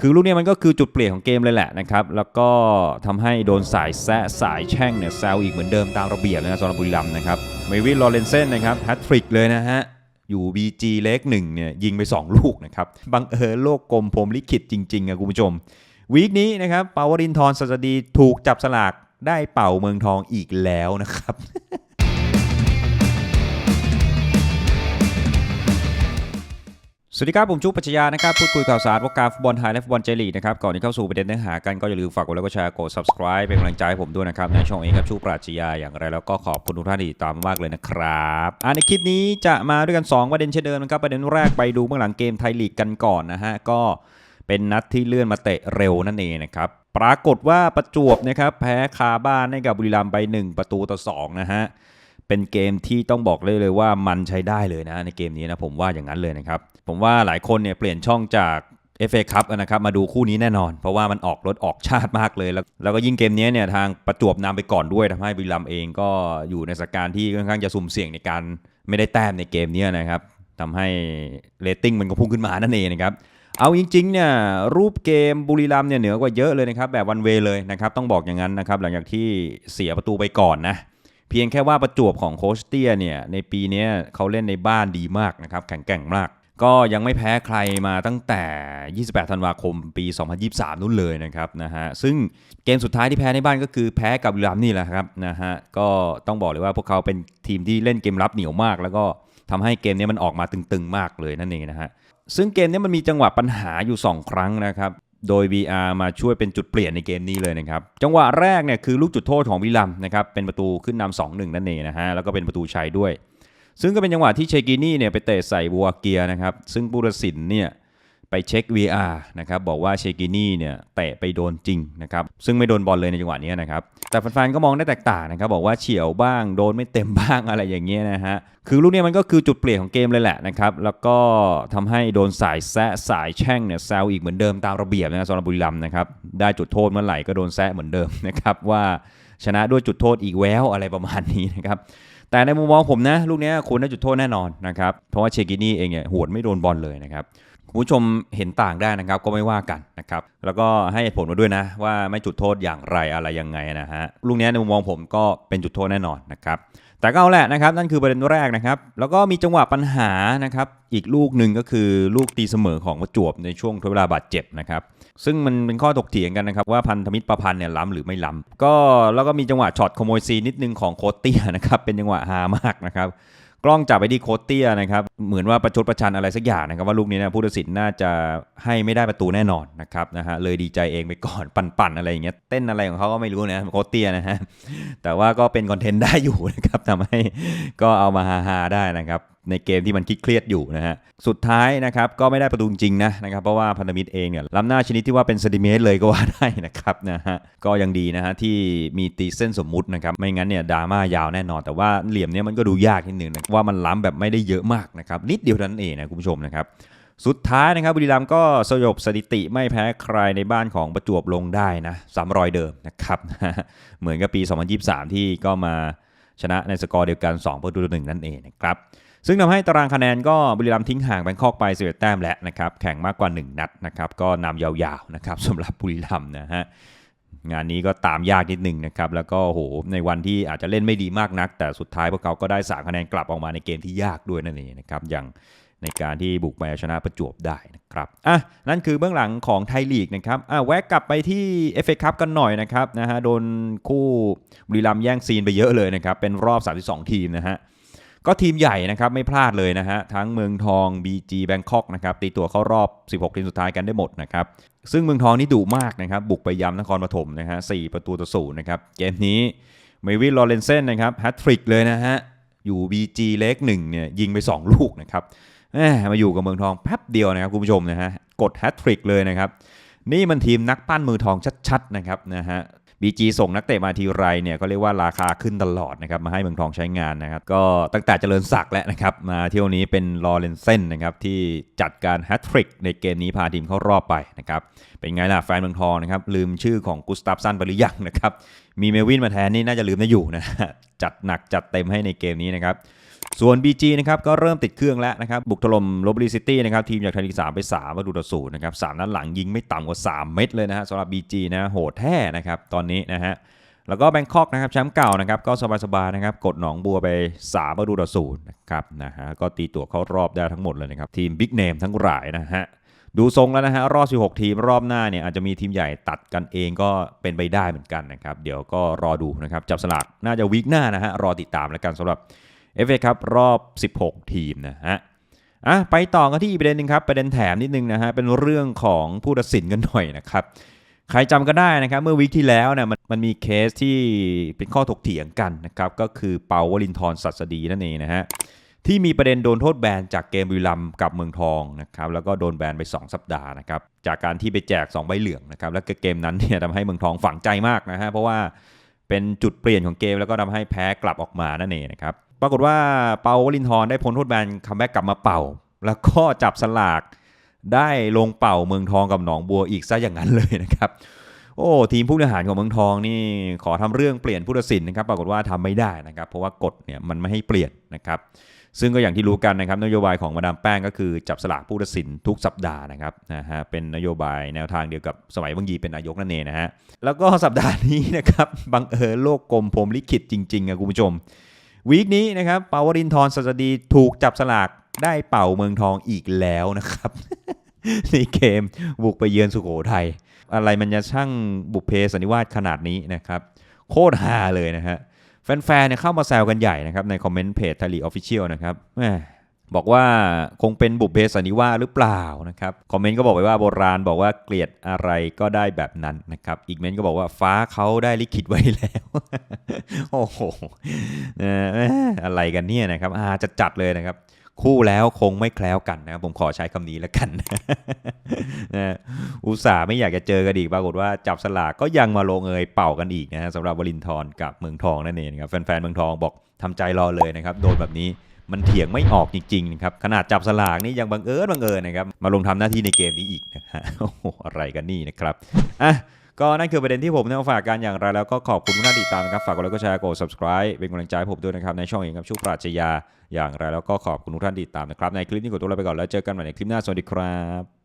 คือลูกเนี้มันก็คือจุดเปลี่ยนของเกมเลยแหละนะครับ แล้วก็ทำให้โดนสายแซะสายแช่งเนี่ยแซวอีกเหมือนเดิมตามระเบียบเลยนะสำหรับบุรีรัมย์นะครับเมวินลอเรนเซนนะครับแฮตทริกเลยนะฮะอยู่ BG เล็กหนึ่งเนี่ยยิงไป 2 ลูกนะครับบังเอิญโลกกลมพรมลิขิตจริงๆอะคุณผู้ชมวีคนี้นะครับปาวรินทร์สัสดีถูกจับสลากได้เป่าเมืองทองอีกแล้วนะครับ สวัสดีครับผมชุกปัชญานะครับพูดคุยข่าวสารวงการฟุตบอลไทยและฟุตบอลเจลีกนะครับก่อนที่เข้าสู่ประเด็นเนื้อหากันก็อย่าลืมฝากกดไลค์กดแชร์กด subscribe เป็นกำลังใจให้ผมด้วยนะครับในช่องเองครับชุกปรัชญาอย่างไรแล้วก็ขอบคุณทุกท่านที่ติดตามมากเลยนะครับอ่าในคลิปนี้จะมาด้วยกัน 2 ประเด็นเช่นเดิมนะครับประเด็นแรกไปดูเบื้องหลังเกมไทยลีกกันก่อนนะฮะก็เป็นนัดที่เลื่อนมาเตะเร็วนั่นเองนะครับปรากฏว่าประจวบนะครับแพ้คาบ้านให้กับบุรีรัมย์ไป 1 ประตูต่อ2นะฮะ เป็นเกมที่ต้องบอกเลยเลยว่ามันใช้ได้เลยนะในเกมนี้นะผมว่าอย่างนั้นเลยนะครับ ผมว่าหลายคนเนี่ยเปลี่ยนช่องจาก FA คัพนะครับมาดูคู่นี้แน่นอน เพราะว่ามันออกรถออกชาติมากเลยแล้ว แล้วก็ยิ่งเกมนี้เนี่ยทางประจวบนำไปก่อนด้วยทำให้บุรีรัมย์เองก็อยู่ในสถานการณ์ที่ค่อนข้างจะสุ่มเสี่ยงในการไม่ได้แต้มในเกมนี้นะครับทำให้เรตติ้งมันก็พุ่งขึ้นมานั่นเองนะครับเอาจริงๆเนี่ยรูปเกมบุรีรัมย์เนี่ยเหนือกว่าเยอะเลยนะครับแบบวันเวเลยนะครับต้องบอกอย่างนั้นนะครับหลังจากที่เสียประตูไปก่อนนะ เพียงแค่ว่าประจวบของโคชเตียเนี่ยในปีนี้เขาเล่นในบ้านดีมากนะครับแข็งแกร่งมาก ก็ยังไม่แพ้ใครมาตั้งแต่ 28 ธันวาคมปี 2023 นู่นเลยนะครับนะฮะซึ่งเกมสุดท้ายที่แพ้ในบ้านก็คือแพ้กับบุรีรัมนี่แหละครับนะฮะก็ต้องบอกเลยว่าพวกเขาเป็นทีมที่เล่นเกมรับเหนียวมาก แล้วก็ทำให้เกมนี้มันออกมาตึงๆ มากเลยนั่นเองนะฮะซึ่งเกมนี้มันมีจังหวะปัญหาอยู่ 2 ครั้งนะครับ โดย VR มาช่วยเป็นจุดเปลี่ยนในเกมนี้เลยนะครับ จังหวะแรกเนี่ยคือลูกจุดโทษของวิลัมนะครับ เป็นประตูขึ้นนำสองหนึ่งนั่นเองนะฮะ แล้วก็เป็นประตูชัยด้วย ซึ่งก็เป็นจังหวะที่เชกินี่เนี่ยไปเตะใส่บัวเกียนะครับ ซึ่งบุรสินเนี่ย ไปเช็ค VR นะครับบอกว่าเชกินี่เนี่ยเตะไปโดนจริงนะครับซึ่งไม่โดนบอลเลยในจังหวะนี้นะครับแต่แฟนๆก็มองได้แตกต่างนะครับบอกว่าเฉียวบ้างโดนไม่เต็มบ้างอะไรอย่างเงี้ยนะฮะคือลูกเนี้มันก็คือจุดเปลี่ยนของเกมเลยแหละนะครับแล้วก็ทำให้โดนสายแซะสายแช่งเนี่ยแซวอีกเหมือนเดิมตามระเบียบนะสำหรับบุรีรัมย์นะครับได้จุดโทษเมื่อไหร่ก็โดนแซะเหมือนเดิมนะครับว่าชนะด้วยจุดโทษอีกแววอะไรประมาณนี้นะครับแต่ในมุมมองผมนะลูกนี้คุณได้จุดโทษแน่นอนนะครับเพราะว่าเชกินี่เองเนี่ยหวดไม่โดนบอลเลยนะครับ คุณผู้ชมเห็นต่างได้นะครับก็ไม่ว่ากันนะครับแล้วก็ให้ผลมาด้วยนะ ว่าไม่จุดโทษอย่างไรอะไรยังไงนะฮะลูกนี้ในมุมมองผมก็เป็นจุดโทษแน่นอนนะครับแต่ก็เอาแหละนะครับนั่นคือประเด็นแรกนะครับแล้วก็มีจังหวะปัญหานะครับอีกลูกหนึ่งก็คือลูกตีเสมอของประจวบในช่วงทดเวลาบาดเจ็บนะครับซึ่งมันเป็นข้อถกเถียงกันนะครับว่าพันธมิตรประพันธ์เนี่ยล้ำหรือไม่ล้ำก็แล้วก็มีจังหวะช็อตขโมยซีนนิดนึงของโคตเตียนะครับเป็นจังหวะฮามากนะครับ กล้องจับไปที่โคตเตียนะครับ เหมือนว่าประชดประชันอะไรสักอย่างนะครับว่าลูกนี้นะผู้ตัดสินน่าจะให้ไม่ได้ประตูแน่นอนนะครับนะฮะเลยดีใจเองไปก่อนปั่นๆอะไรอย่างเงี้ยเต้นอะไรของเขาก็ไม่รู้นะโคตเตียนะฮะแต่ว่าก็เป็นคอนเทนต์ได้อยู่นะครับทำให้ก็เอามาฮาๆได้นะครับ ในเกมที่มันเครียดอยู่นะฮะ สุดท้ายนะครับก็ไม่ได้ประตูจริงนะนะครับเพราะว่าพันธมิตรเองเนี่ยล้ำหน้าชนิดที่ว่าเป็นเซนติเมตรเลยก็ว่าได้นะครับนะฮะก็ยังดีนะฮะที่มีตีเส้นสมมุตินะครับไม่งั้นเนี่ยดราม่ายาวแน่นอน แต่ว่าเหลี่ยมเนี้ยมันก็ดูยากนิดนึงนะว่ามันล้ำแบบไม่ได้เยอะมากนะครับนิดเดียวนั้นเองนะคุณผู้ชมนะครับสุดท้ายนะครับบุรีรัมย์ก็สยบสถิติไม่แพ้ใครในบ้านของประจวบลงได้นะสามรอยเดิมนะครับเหมือนกับปี 2023 ที่ก็มาชนะในสกอร์เดียวกัน2ประตูต่อหนึ่งนั่นเองนะครับ ซึ่งทำให้ตารางคะแนนก็บุรีรัมย์ทิ้งห่างแบงคอกไป11แต้มแล้วนะครับ แข่งมากกว่า 1 นัดนะครับ ก็นำยาวๆนะครับสำหรับบุรีรัมย์นะฮะงานนี้ก็ตามยากนิดหนึ่งนะครับ แล้วก็โหในวันที่อาจจะเล่นไม่ดีมากนัก แต่สุดท้ายพวกเขาก็ได้สามคะแนนกลับออกมาในเกมที่ยากด้วยนั่นเองนะครับอย่างในการที่บุกไปเอาชนะประจวบได้นะครับอะนั่นคือเบื้องหลังของไทยลีกนะครับอะแวะกลับไปที่ FA คัพกันหน่อยนะครับนะฮะโดนคู่บุรีรัมย์แย่งซีนไปเยอะเลยนะครับเป็นรอบ 32 ทีมนะฮะ ก็ทีมใหญ่นะครับไม่พลาดเลยนะฮะทั้งเมืองทอง BG Bangkok นะครับตีตัวเข้ารอบ 16 ทีมสุดท้ายกันได้หมดนะครับซึ่งเมืองทองนี่ดุมากนะครับบุกไปย้ำนครปฐมนะฮะ4ประตูต่อศูนย์นะครับเกมนี้เมวินลอเรนเซนนะครับแฮตทริกเลยนะฮะอยู่ BG เล็กหนึ่งเนี่ยยิงไป 2 ลูกนะครับมาอยู่กับเมืองทองแป๊บเดียวนะครับคุณผู้ชมนะฮะกดแฮตทริกเลยนะครับนี่มันทีมนักปั้นมือทองชัดๆนะครับนะฮะ BG ส่งนักเตะมาทีไรเนี่ยก็เรียกว่าราคาขึ้นตลอดนะครับมาให้เมืองทองใช้งานนะครับก็ตั้งแต่เจริญศักดิ์แล้วนะครับมาเที่ยวนี้เป็นลอเรนเซนนะครับที่จัดการแฮตทริกในเกมนี้พาทีมเข้ารอบไปนะครับเป็นไงล่ะแฟนเมืองทองนะครับลืมชื่อของกุสตาฟซันไปหรือยังนะครับมีเมวินมาแทนนี่น่าจะลืมได้อยู่นะฮะจัดหนักจัดเต็มให้ในเกมนี้นะครับ ส่วน BG นะครับก็เริ่มติดเครื่องแล้วนะครับบุกถล่มโรบลีซิตี้นะครับทีมจากไทยลีก3ไป3ประตูต่อศูนย์นะครับสามนัดหลังยิงไม่ต่ำกว่า 3 เม็ดเลยนะฮะสำหรับ BG นะโหดแท้นะครับตอนนี้นะฮะแล้วก็แบงคอกนะครับแชมป์เก่านะครับก็สบายๆนะครับกดหนองบัวไป3ประตูต่อศูนย์นะครับนะฮะก็ตีตัวเข้ารอบได้ทั้งหมดเลยนะครับทีมบิ๊กเนมทั้งหลายนะฮะดูทรงแล้วนะฮะรอบ 16 ทีมรอบหน้าเนี่ยอาจจะมีทีมใหญ่ตัดกันเองก็เป็นไปได้เหมือนกันนะครับเดี๋ยวก็รอดูนะครับจับสลากน่าจะวีคหน้านะฮะรอติดตามแล้วกันสำหรับ FA ครับรอบ 16 ทีมนะฮะอะไปต่อกันที่ประเด็นหนึ่งครับประเด็นแถมนิดนึงนะฮะเป็นเรื่องของผู้ตัดสินกันหน่อยนะครับใครจำก็ได้นะครับเมื่อวีคที่แล้วเนี่ยมันมันมีเคสที่เป็นข้อถกเถียงกันนะครับก็คือเปาวลินทรสัสดีนั่นเองนะฮะที่มีประเด็นโดนโทษแบนจากเกมบุรีรัมกับเมืองทองนะครับแล้วก็โดนแบนไป 2 สัปดาห์นะครับจากการที่ไปแจก 2 ใบเหลืองนะครับแล้วก็เกมนั้นเนี่ยทำให้เมืองทองฝังใจมากนะฮะเพราะว่า เป็นจุดเปลี่ยนของเกมแล้วก็ทำให้แพ้กลับออกมานั่นเองนะครับ ปรากฏว่าเปาวลินทรได้พ้นโทษแบนคัมแบ็กกลับมาเป่า แล้วก็จับสลากได้ลงเป่าเมืองทองกับหนองบัวอีกซะอย่างนั้นเลยนะครับ โอ้ทีมผู้บริหารของเมืองทองนี่ขอทำเรื่องเปลี่ยนผู้ตัดสินนะครับ ปรากฏว่าทำไม่ได้นะครับ เพราะว่ากฎเนี่ยมันไม่ให้เปลี่ยนนะครับ ซึ่งก็อย่างที่รู้กันนะครับนโยบายของมาดามแป้งก็คือจับสลากผู้ตัดสินทุกสัปดาห์นะครับนะฮะเป็นนโยบายแนวทางเดียวกับสมัยบางยีเป็นนายกนั่นเองนะฮะแล้วก็สัปดาห์นี้นะครับบังเอิญโลกกลมพรมลิขิตจริงๆอะคุณผู้ชมวีคนี้นะครับปาวรินทร์สัสดีถูกจับสลากได้เป่าเมืองทองอีกแล้วนะครับในเกมบุกไปเยือนสุโขทัยอะไรมันจะช่างบุพเพสันนิวาสขนาดนี้นะครับ โคตรฮาเลยนะฮะ แฟนๆเนี่ยเข้ามาแซวกันใหญ่นะครับในคอมเมนต์เพจทารีออฟฟิเชียลนะครับบอกว่าคงเป็นบุพเพสันนิวาหรือเปล่านะครับคอมเมนต์ก็บอกไว้ว่าโบราณบอกว่าเกลียดอะไรก็ได้แบบนั้นนะครับอีกเมนต์ก็บอกว่าฟ้าเขาได้ลิขิตไว้แล้ว โอ้โหอะไรกันเนี่ยนะครับอาจะจัดเลยนะครับ คู่แล้วคงไม่แคล้วกันนะครับผมขอใช้คำนี้แล้วกันนะอุตส่าห์ไม่อยากจะเจอกันอีกปรากฏว่าจับสลากก็ยังมาลงเอยเป่ากันอีกนะฮะสำหรับวลินทร์กับเมืองทองนั่นเองครับแฟนๆเมืองทองบอกทำใจรอเลยนะครับโดนแบบนี้มันเถียงไม่ออกจริงๆนะครับขนาดจับสลากนี่ยังบังเอิญบังเอิญนะครับมาลงทำหน้าที่ในเกมนี้อีกนะฮะโอ้โหอะไรกันนี่นะครับอะ ก็นั่นคือประเด็นที่ผมนำมาฝากกันอย่างไรแล้วก็ขอบคุณทุกท่านที่ติดตามนะครับฝากกดไลค์กดแชร์กด subscribe เป็นกำลังใจให้ผมด้วยนะครับในช่องเองครับชูปราชญาอย่างไรแล้วก็ขอบคุณทุกท่านที่ติดตามนะครับในคลิปนี้ขอตัวลาไปก่อนแล้วเจอกันใหม่ในคลิปหน้าสวัสดีครับ